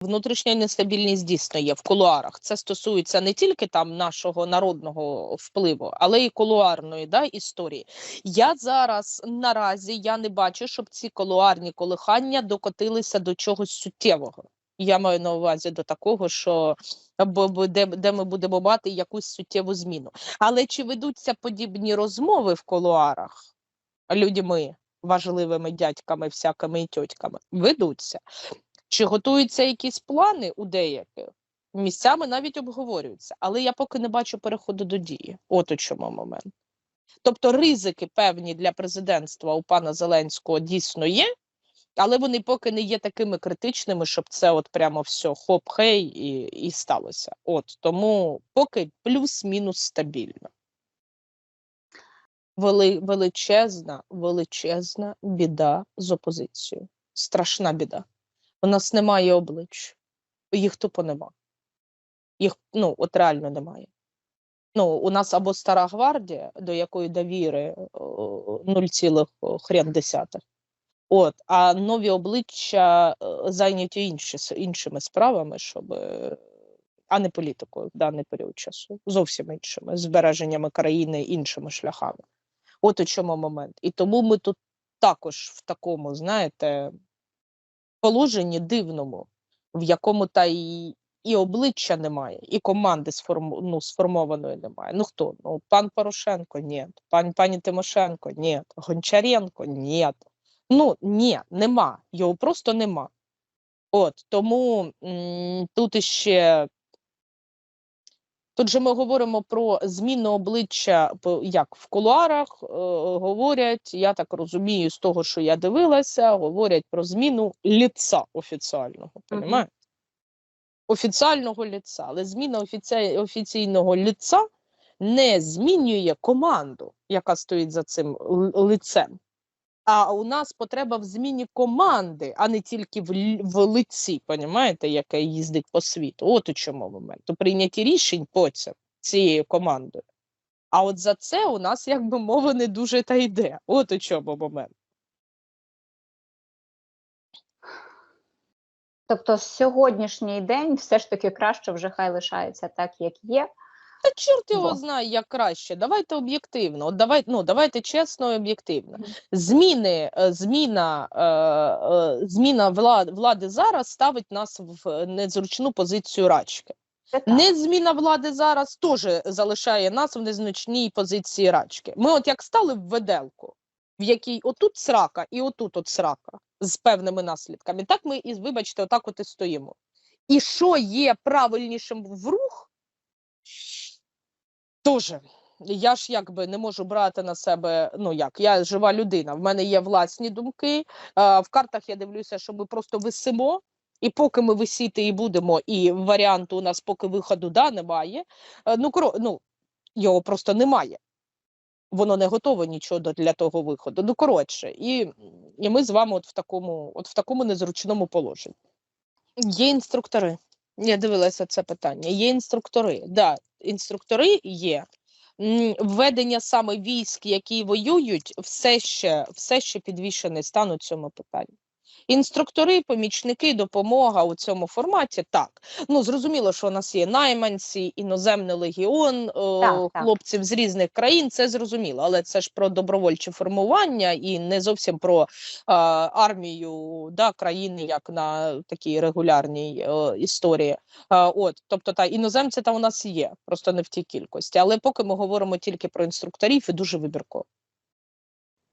Внутрішня нестабільність дійсно є в кулуарах. Це стосується не тільки там нашого народного впливу, але і кулуарної да, історії. Я зараз наразі я не бачу, щоб ці кулуарні колихання докотилися до чогось суттєвого. Я маю на увазі до такого, що де, де ми будемо мати якусь суттєву зміну. Але чи ведуться подібні розмови в кулуарах людьми, важливими дядьками, всякими і тьотьками? Ведуться. Чи готуються якісь плани у деяких? Місцями навіть обговорюються, але я поки не бачу переходу до дії. От у чому момент. Тобто ризики певні для президентства у пана Зеленського дійсно є, але вони поки не є такими критичними, щоб це от прямо все хоп-хей і, і сталося. От тому поки плюс-мінус стабільно. Вели, величезна, величезна біда з опозицією. Страшна біда. У нас немає облич. Їх тупо нема. Їх ну от реально немає. Ну, у нас або стара гвардія, до якої довіри о, 0, хрен десятих. От, а нові обличчя е, зайняті інші, іншими справами, щоб, е, а не політикою в даний період часу. Зовсім іншими, збереженнями країни іншими шляхами. От у чому момент. І тому ми тут також в такому, знаєте, положенні дивному, в якому та і, і обличчя немає, і команди сформу, ну, сформованої немає. Ну хто? Ну, пан Порошенко ні, пан, пані Тимошенко ні, Гончаренко ні. Ну ні, нема. Його просто нема. От тому м, тут іще. Тут же ми говоримо про зміну обличчя, як в кулуарах е, говорять, я так розумію, з того, що я дивилася, говорять про зміну ліца офіціального. Понімаєте? Офіціального ліца. Але зміна офіці... офіційного ліца не змінює команду, яка стоїть за цим лицем. А у нас потреба в зміні команди, а не тільки в, в лиці, понімаєте, яке їздить по світу. От у чому момент. У прийнятті рішень потім цією командою. А от за це у нас, як би мова, не дуже та йде. От у чому момент. Тобто сьогоднішній день все ж таки краще вже хай лишається так, як є. Та чорт його знає, як краще. Давайте об'єктивно. От давай, ну, давайте чесно і об'єктивно. Зміни, е, зміна, е, е, зміна влади, зараз ставить нас в незручну позицію рачки. Не зміна влади зараз теж залишає нас в незначній позиції рачки. Ми, от як стали в веделку, в якій отут срака і отут от срака з певними наслідками, так ми і, вибачте, отак от і стоїмо. І що є правильнішим в рух, Тоже. Я ж якби не можу брати на себе, ну як, я жива людина, в мене є власні думки. В картах я дивлюся, що ми просто висимо, і поки ми висіти і будемо, і варіанту у нас поки виходу да, немає. е, Ну, коро, ну, його просто немає. Воно не готове нічого для того виходу. Ну, коротше, і, і ми з вами от в такому, от в такому незручному положенні. Є інструктори. Я дивилася це питання. Є інструктори. Да, інструктори є. Введення саме військ, які воюють, все ще, все ще підвішений стан у цьому питанні. Інструктори, помічники, допомога у цьому форматі так. Ну зрозуміло, що у нас є найманці, іноземний легіон, е, Так, так. хлопців з різних країн. Це зрозуміло, але це ж про добровольче формування і не зовсім про е, армію да, країни, як на такій регулярній е, історії. Е, от, тобто, та іноземці там у нас є, просто не в тій кількості. Але поки ми говоримо тільки про інструкторів і дуже вибірково.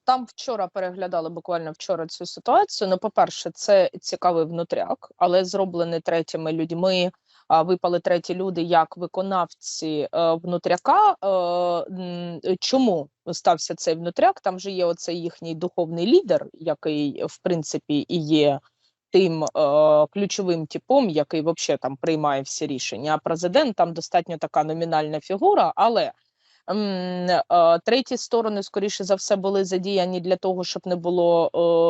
Там вчора переглядали буквально вчора цю ситуацію. Ну, по-перше, це цікавий внутряк, але зроблений третіми людьми. Випали треті люди як виконавці е, внутряка. Е, чому стався цей внутряк? Там же є оцей їхній духовний лідер, який в принципі і є тим е, ключовим типом, який взагалі там приймає всі рішення. А президент там достатньо така номінальна фігура, але треті сторони, скоріше за все, були задіяні для того, щоб не було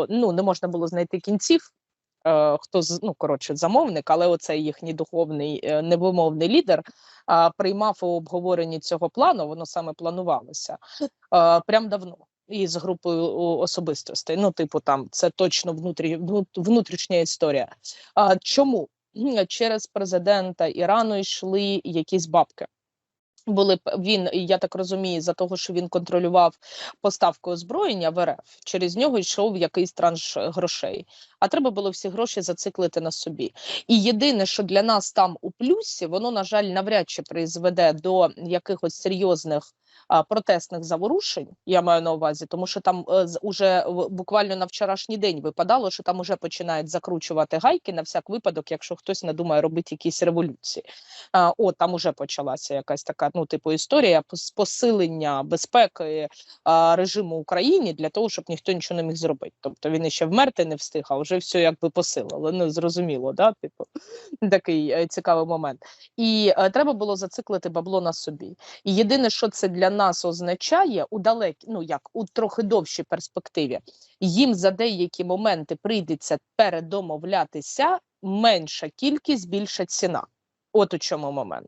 ну не можна було знайти кінців. е, Хто з- ну коротше замовник, але оцей їхній духовний е, невимовний лідер приймав у обговоренні цього плану. Воно саме планувалося прям давно. І з групою особистостей. Ну, типу, там це точно внутрі, внутрішня історія. Чому? через президента Ірану йшли якісь бабки. Були він, я так розумію, за того, що він контролював поставку озброєння в РФ, через нього йшов якийсь транш е, грошей. А треба було всі гроші зациклити на собі. І єдине, що для нас там у плюсі, воно на жаль навряд чи призведе до якихось серйозних протестних заворушень. Я маю на увазі, тому що там е, уже буквально на вчорашній день випадало, що там уже починають закручувати гайки на всяк випадок, якщо хтось надумає робити якісь революції. А, О, там уже почалася якась така, ну, типу, історія пос- посилення безпеки режиму Україні для того, щоб ніхто нічого не міг зробити. Тобто він іще вмерти не встиг, а вже все якби посилило. Ну, зрозуміло, да? Типу, такий е, цікавий момент. І е, треба було зациклити бабло на собі. І єдине, що це для нас означає у далекій, ну як у трохи довшій перспективі, їм за деякі моменти прийдеться передомовлятися менша кількість, більша ціна. От у чому момент.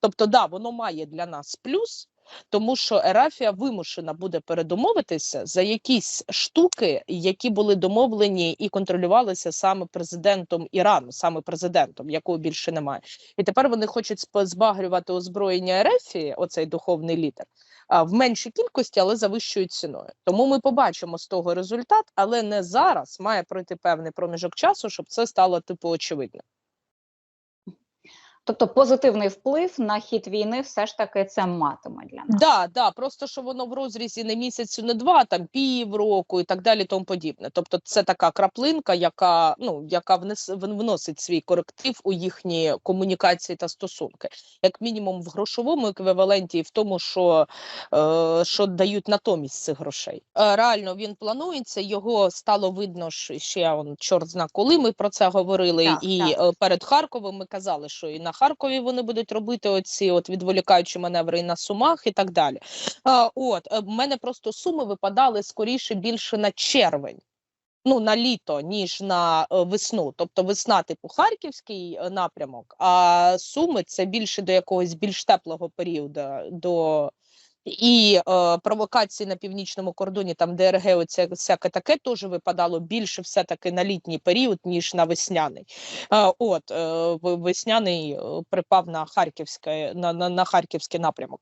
Тобто, да, воно має для нас плюс, тому що Ерафія вимушена буде передомовитися за якісь штуки, які були домовлені і контролювалися саме президентом Ірану, саме президентом, якого більше немає. І тепер вони хочуть збагрювати озброєння Ерефії, оцей духовний лідер, в меншій кількості, але за вищою ціною. Тому ми побачимо з того результат, але не зараз має пройти певний проміжок часу, щоб це стало типу очевидним. Тобто позитивний вплив на хід війни все ж таки це матиме для нас. Да, да, просто що воно в розрізі не місяцю, не два, там півроку і так далі, тому подібне. Тобто, це така краплинка, яка ну яка внес вн- вносить свій коректив у їхні комунікації та стосунки, як мінімум в грошовому еквіваленті, і в тому, що, е, що дають натомість цих грошей. Е, реально він планується. Його стало видно що ще он чорт зна коли. Ми про це говорили, Так, і так. е, перед Харковом ми казали, що і на Харкові вони будуть робити оці от відволікаючі маневри і на Сумах, і так далі. А, от е, в мене просто суми випадали скоріше більше на червень. Ну, на літо, ніж на е, весну. Тобто весна, типу, харківський е, напрямок, а суми це більше до якогось більш теплого періоду. до і е, провокації на північному кордоні, там ДРГ, оце всяке таке теж випадало більше все-таки на літній період, ніж на весняний. Е, от е, весняний е, припав на харківське на, на, на харківський напрямок.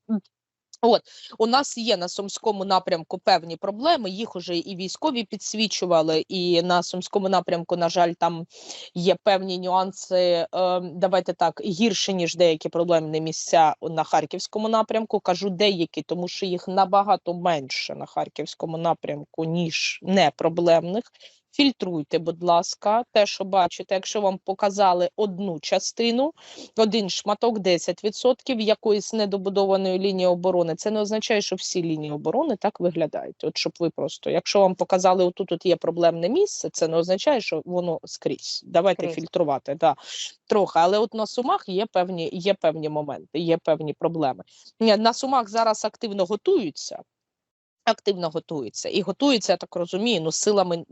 От у нас є на сумському напрямку певні проблеми. Їх уже і військові підсвічували, і на сумському напрямку, на жаль, там є певні нюанси. Е, давайте так гірше ніж деякі проблемні місця на харківському напрямку. Кажу деякі, тому що їх набагато менше на харківському напрямку ніж непроблемних. Фільтруйте, будь ласка, те, що бачите, якщо вам показали одну частину, один шматок 10% якоїсь недобудованої лінії оборони. Це не означає, що всі лінії оборони так виглядають. От щоб ви просто, якщо вам показали, отут тут є проблемне місце, це не означає, що воно скрізь. Давайте Скрізь. фільтрувати. Да. Трохи, але от на сумах є певні, є певні моменти, є певні проблеми. На сумах зараз активно готуються. Активно готується. і готується, я так розумію, ну силами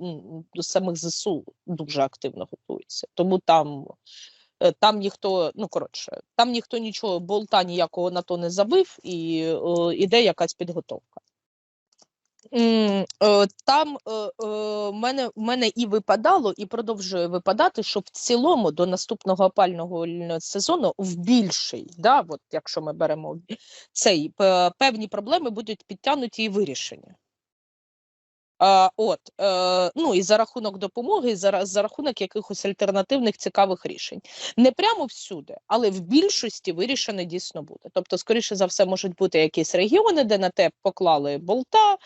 самих ЗСУ дуже активно готується. Тому там Е, Там ніхто, ну коротше, там ніхто нічого, болта ніякого на то не забив, і іде якась підготовка. Е, Там е, е, мене, мене і випадало, і продовжує випадати, що в цілому до наступного опального ль- сезону в більший, да, от якщо ми беремо цей певні проблеми будуть підтягнуті і вирішені. От, е, ну і за рахунок допомоги, і за, за рахунок якихось альтернативних цікавих рішень. Не прямо всюди, але в більшості вирішено дійсно буде. Тобто, скоріше за все, можуть бути якісь регіони, де на те поклали болта,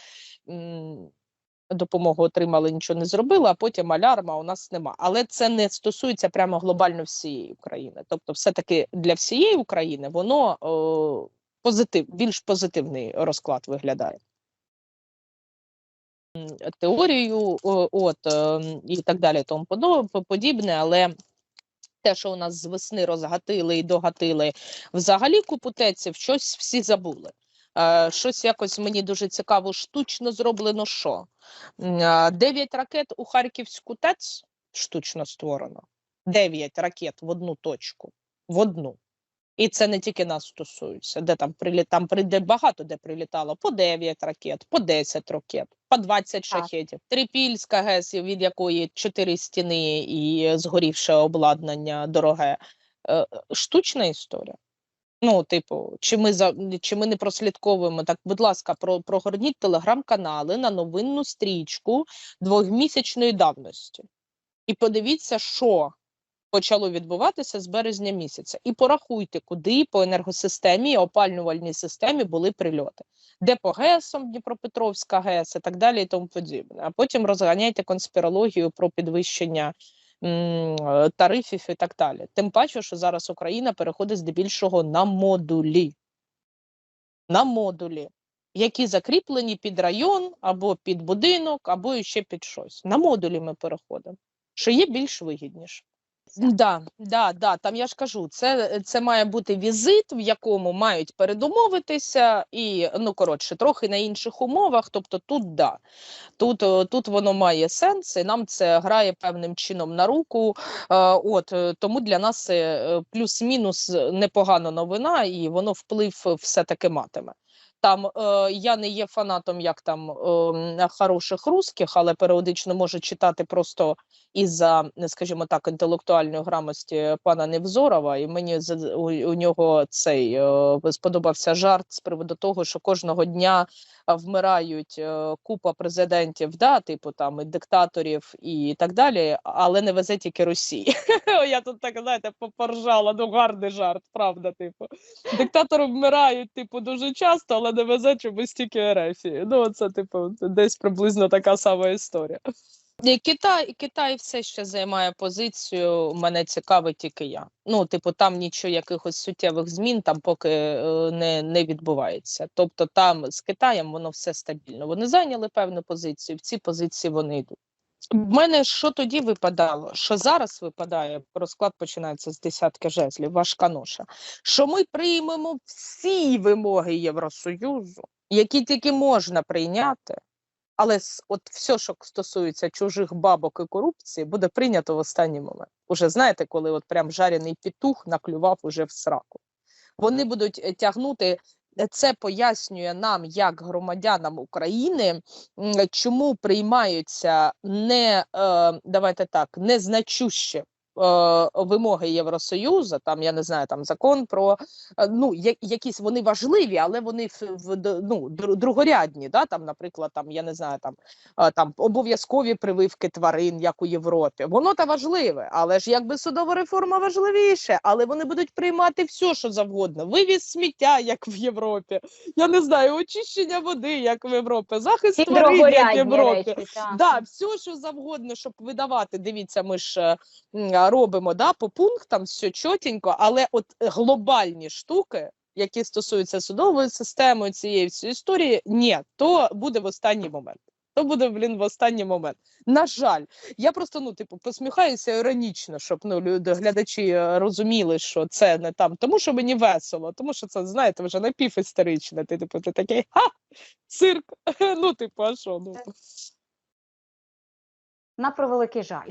допомогу отримали, нічого не зробили, а потім алярма у нас нема. Але це не стосується прямо глобально всієї України. Тобто, все-таки для всієї України воно о, позитив, більш позитивний розклад виглядає теорію, от ем, і так далі, тому подібне, але. Те, що у нас з весни розгатили і догатили взагалі купу теців, щось всі забули. Е, щось якось мені дуже цікаво, штучно зроблено що? Дев'ять ракет у Харківську ТЕЦ штучно створено. Дев'ять ракет в одну точку. В одну. І це не тільки нас стосується, де там приліт, там прийде багато де прилітало по 9 ракет, по 10 ракет, по 20 шахетів. Трипільська ГЕС, від якої чотири стіни і згорівше обладнання дороге. Е, Штучна історія. Ну, типу, чи ми за чи ми не прослідковуємо так, будь ласка, про прогорніть телеграм-канали на новинну стрічку двохмісячної давності. І подивіться, що почало відбуватися з березня місяця. І порахуйте, куди по енергосистемі і опалювальній системі були прильоти, де по ГЕСам Дніпропетровська ГЕС і так далі, і тому подібне. А потім розганяйте конспірологію про підвищення тарифів і так далі. Тим паче, що зараз Україна переходить здебільшого на модулі. На модулі, які закріплені під район або під будинок, або ще під щось. На модулі ми переходимо, що є більш вигідніше. Да, да, да, там я ж кажу, це, це має бути візит, в якому мають передумовитися, і ну коротше, трохи на інших умовах. Тобто тут да, тут, е, тут воно має сенс, і нам це грає певним чином на руку. Е, От е, тому для нас е, плюс-мінус непогана новина, і воно вплив все таки матиме. Там е, я не є фанатом як там е, хороших русських, але періодично можу читати просто із-за, скажімо так, інтелектуальної грамоті пана Невзорова, і мені у, у нього цей е, сподобався жарт з приводу того, що кожного дня вмирають е, купа президентів, да, типу там і диктаторів і так далі, але не везе тільки Росії. Я тут так знаєте, попоржала, ну гарний жарт, правда, типу. Диктатори вмирають, типу, дуже часто, але не везе чомусь тільки Ерефії. Ну, це, типу, десь приблизно така сама історія. Китай, Китай все ще займає позицію. Мене цікавить тільки я. Ну, типу, там нічого якихось суттєвих змін там поки е, не, не відбувається. Тобто, там з Китаєм воно все стабільно. Вони зайняли певну позицію, в ці позиції вони йдуть. В мене що тоді випадало? Що зараз випадає, розклад починається з десятки жезлів, важка ноша. Що ми приймемо всі вимоги Євросоюзу, які тільки можна прийняти, але от все, що стосується чужих бабок і корупції, буде прийнято в останній момент. Уже знаєте, коли от прям жарений петух наклював уже в сраку. Вони будуть е, тягнути. Це пояснює нам, як громадянам України, чому приймаються не е, давайте так, незначущі е, вимоги Євросоюзу. Там я не знаю, там закон про е, ну я- якісь вони важливі, але вони в, в ну, другорядні. Да? Там, наприклад, там я не знаю, там е, там обов'язкові прививки тварин, як у Європі. Воно та важливе, але ж якби судова реформа важливіше, але вони будуть приймати все, що завгодно. Вивіз сміття, як в Європі. Я не знаю, очищення води, як в Європі, захист Ці тварин, як в Європі. речі. так. Да, все, що завгодно, щоб видавати. Дивіться, ми ж е, робимо да, по пунктам все чотенько, але от глобальні штуки, які стосуються судової системи, цієї всієї історії, ні, то буде в останній момент. То буде, блін, в останній момент. На жаль, я просто ну, типу, посміхаюся іронічно, щоб ну, люди, глядачі е, розуміли, що це не там, тому що мені весело, тому що це, знаєте, вже напівісторичне. Ти типу, ти такий ха, цирк. Ну, типу, а що? Ну, На превеликий жаль.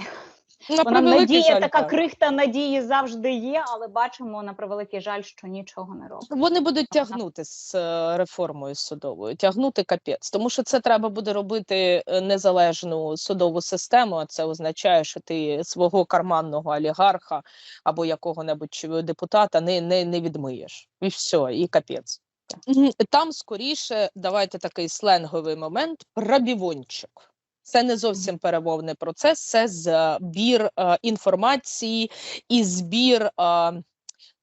На Вона надія, жаль, така так. крихта надії завжди є, але бачимо на превеликий жаль, що нічого не робить. Вони будуть тягнути з е, реформою судовою, тягнути капець, тому що це треба буде робити е, незалежну судову систему. а Це означає, що ти свого карманного олігарха або якого-небудь депутата не, не, не відмиєш. І все, і капець. Там скоріше, давайте такий сленговий момент, пробівончик. Це не зовсім перемовний процес, це збір е, інформації і збір е,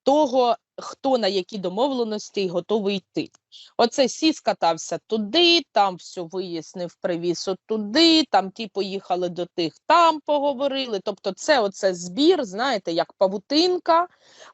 того, хто на які домовленості готовий йти. Оце сі скатався туди, там все вияснив, привіз туди, там ті поїхали до тих, там поговорили. Тобто, це оце збір, знаєте, як павутинка.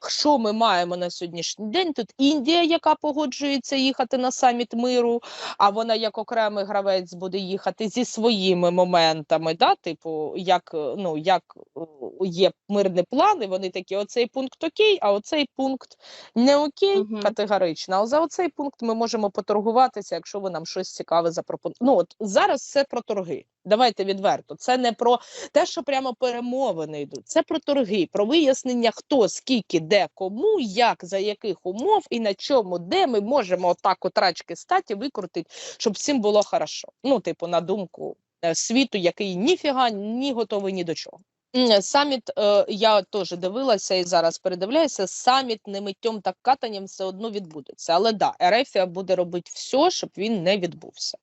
Що ми маємо на сьогоднішній день? Тут Індія, яка погоджується їхати на саміт миру, а вона як окремий гравець буде їхати зі своїми моментами. Да? Типу, як, ну, як е, є мирний план, і вони такі: оцей пункт окей, а оцей пункт не окей, Мгм. категорично. А за оцей пункт ми ми можемо поторгуватися, якщо ви нам щось цікаве запропонуєте. Ну от зараз це про торги. Давайте відверто. Це не про те, що прямо перемовини йдуть. Це про торги, про вияснення, хто скільки, де, кому, як, за яких умов і на чому, де ми можемо отак от рачки статі викрутити, щоб всім було хорошо. Ну, типу, на думку е, світу, який ніфіга ні готовий ні до чого. Саміт е, я теж дивилася і зараз передивляюся. Саміт не миттєм та катанням все одно відбудеться. Але да, Ерефія буде робити все, щоб він не відбувся.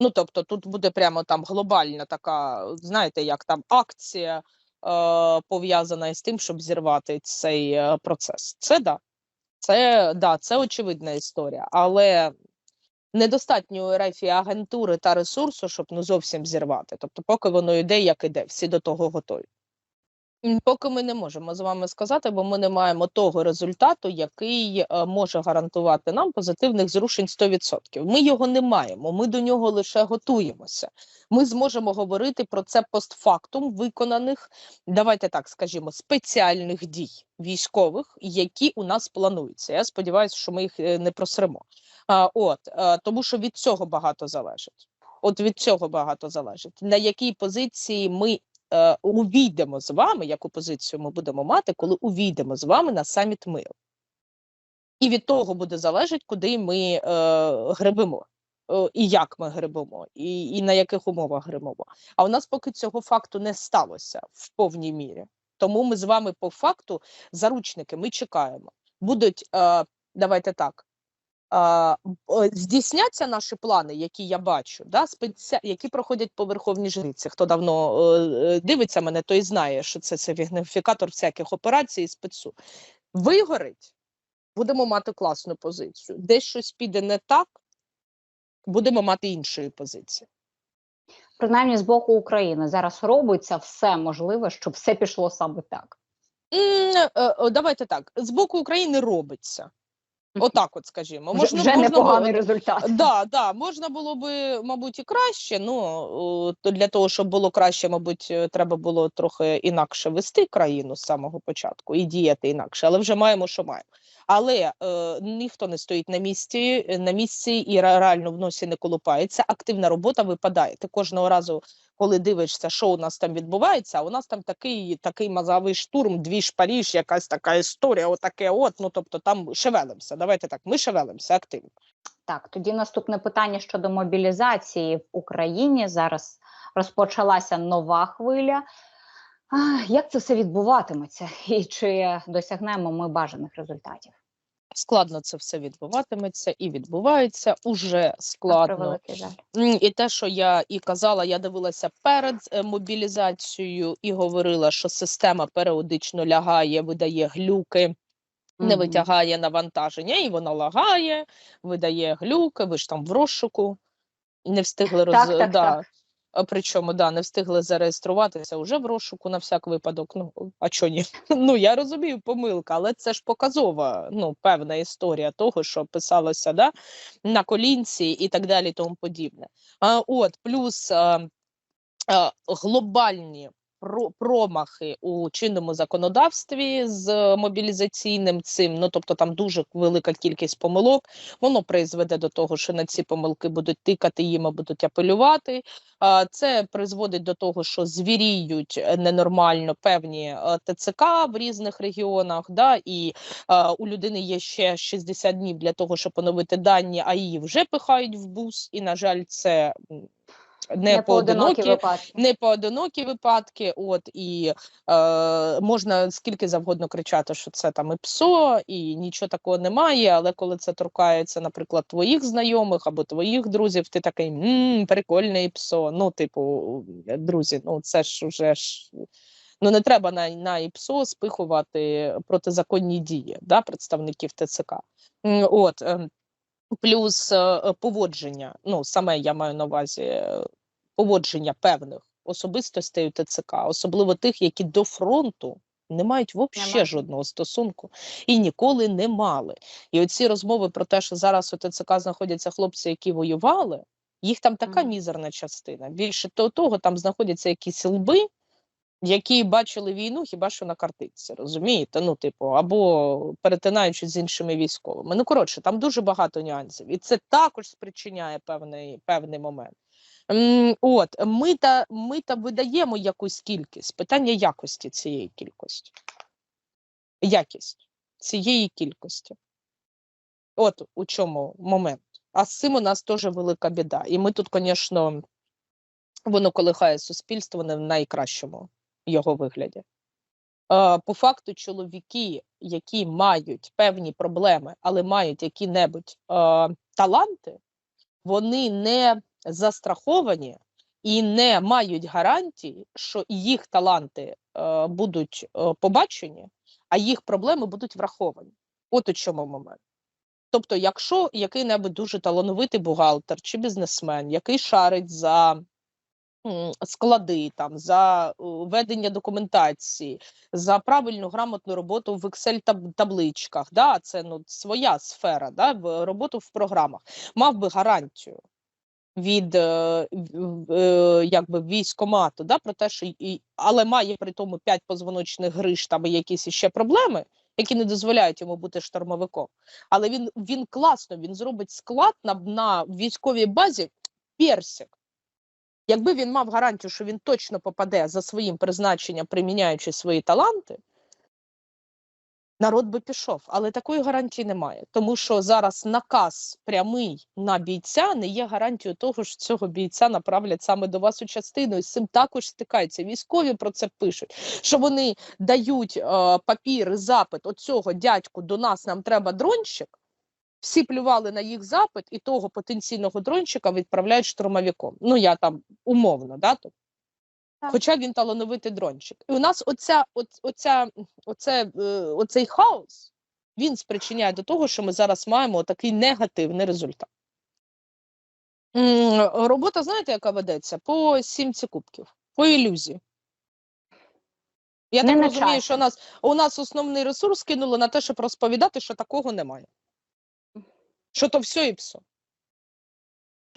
Ну тобто, тут буде прямо там глобальна така, знаєте, як там акція е, пов'язана із тим, щоб зірвати цей е, процес. Це да, це да, це очевидна історія, але недостатньо РФ агентури та ресурсу, щоб ну зовсім зірвати. Тобто, поки воно йде, як іде, всі до того готові. Поки ми не можемо з вами сказати, бо ми не маємо того результату, який е, може гарантувати нам позитивних зрушень 100%. Ми його не маємо, ми до нього лише готуємося. Ми зможемо говорити про це постфактум виконаних, давайте так скажімо, спеціальних дій військових, які у нас плануються. Я сподіваюся, що ми їх е, не просремо. А, от е, тому, що від цього багато залежить. От від цього багато залежить. На якій позиції ми е, увійдемо з вами, яку позицію ми будемо мати, коли увійдемо з вами на саміт миру. І від того буде залежати, куди ми е, гребемо, е, і як ми гребемо, і, і на яких умовах гребемо. А у нас поки цього факту не сталося в повній мірі. Тому ми з вами по факту заручники, ми чекаємо. Будуть, е, давайте так. Е, здійсняться наші плани, які я бачу, да, спеці... які проходять по Верховній Жриці. Хто давно е, е, дивиться мене, той знає, що це, це вігнифікатор всяких операцій і спецу. Вигорить, будемо мати класну позицію. Десь щось піде не так, будемо мати іншої позиції. Принаймні з боку України зараз робиться все можливе, щоб все пішло саме так. Давайте так: з боку України робиться. Отак, от скажімо, можна, вже можна непоганий було- результат. Да, да, можна було би, мабуть, і краще. Ну то для того, щоб було краще, мабуть, е, треба було трохи інакше вести країну з самого початку і діяти інакше, але вже маємо, що маємо. Але е, ніхто не стоїть на місці, е, на місці і реально в носі не колупається. Активна робота випадає. Ти кожного разу, коли дивишся, що у нас там відбувається, а у нас там такий такий мазовий штурм, дві ж Паріж, якась така історія, отаке, от ну тобто там шевелимося. Давайте так, ми шевелимося активно. Так, тоді наступне питання щодо мобілізації в Україні. Зараз розпочалася нова хвиля. А, як це все відбуватиметься, і чи досягнемо ми бажаних результатів? складно це все відбуватиметься і відбувається уже складно. І те, що я і казала, я дивилася перед е, мобілізацією і говорила, що система періодично лягає, видає глюки. Не витягає навантаження, і воно лагає, видає глюки. Ви ж там в розшуку не встигли роз... Так, так, да. так. Причому да, не встигли зареєструватися вже в розшуку на всяк випадок. Ну а чого ні? Ну я розумію, помилка, але це ж показова, ну певна історія того, що писалося да, на колінці і так далі, тому подібне. А, от плюс а, а, глобальні промахи у чинному законодавстві з мобілізаційним цим. Ну тобто там дуже велика кількість помилок. Воно призведе до того, що на ці помилки будуть тикати, їм будуть апелювати. Це призводить до того, що звіріють е, ненормально певні е, ТЦК в різних регіонах. Да, і е, у людини є ще 60 днів для того, щоб поновити дані, а її вже пихають в бус. І на жаль, це м, не, поодинокі. випадки. Не поодинокі випадки, от і е, можна скільки завгодно кричати, що це там і ПСО, і нічого такого немає. Але коли це торкається, наприклад, твоїх знайомих або твоїх друзів, ти такий мм, прикольне ІПСО. Ну, типу, друзі, ну це ж уже ж. Ну, не треба на, на ІПСО спихувати протизаконні дії да, представників ТЦК. От, ем, плюс е, поводження. Ну, саме я маю на увазі е, поводження певних особистостей у ТЦК, особливо тих, які до фронту не мають взагалі жодного стосунку і ніколи не мали. І оці розмови про те, що зараз у ТЦК знаходяться хлопці, які воювали, їх там така Мгм. мізерна частина. Більше то- того, там знаходяться якісь лби. Які бачили війну хіба що на картинці, розумієте? Ну, типу, або перетинаючи з іншими військовими. Ну, коротше, там дуже багато нюансів, і це також спричиняє певний, певний момент. От ми та ми та видаємо якусь кількість. Питання якості цієї кількості. Якість цієї кількості. От у чому момент. А з цим у нас теж велика біда. І ми тут, звісно, воно колихає суспільство не в найкращому його вигляді. Е, По факту, чоловіки, які мають певні проблеми, але мають які-небудь е, таланти, вони не застраховані і не мають гарантії, що їх таланти е, будуть побачені, а їх проблеми будуть враховані. От у чому момент. Тобто, якщо який-небудь дуже талановитий бухгалтер чи бізнесмен, який шарить за склади, там, за е, ведення документації, за правильну грамотну роботу в Excel табличках. да, це ну, своя сфера, да, в роботу в програмах, мав би гарантію від е, е, якби військомату, да, про те, що і, але має при тому 5 позвоночних гриш там і якісь іще проблеми, які не дозволяють йому бути штурмовиком. Але він, він класно, він зробить склад на, на військовій базі персик. Якби він мав гарантію, що він точно попаде за своїм призначенням, приміняючи свої таланти, народ би пішов. Але такої гарантії немає. Тому що зараз наказ прямий на бійця не є гарантією того, що цього бійця направлять саме до вас у частину. І з цим також стикаються. Військові про це пишуть, що вони дають е, папір, запит оцього дядьку до нас, нам треба дронщик. Всі плювали на їх запит, і того потенційного дронщика відправляють штурмовиком. Ну я там умовно, да, то. Хоча він талановитий дронщик. І у нас оця, оц- оця, оце, е, оцей хаос він спричиняє до того, що ми зараз маємо такий негативний результат. Робота, знаєте, яка ведеться? По сімці кубків, по ілюзії. Я Не так розумію, що у нас, у нас основний ресурс кинули на те, щоб розповідати, що такого немає. Що то все і все.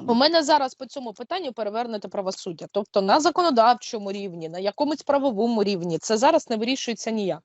У мене зараз по цьому питанню перевернути правосуддя. Тобто на законодавчому рівні, на якомусь правовому рівні, це зараз не вирішується ніяк.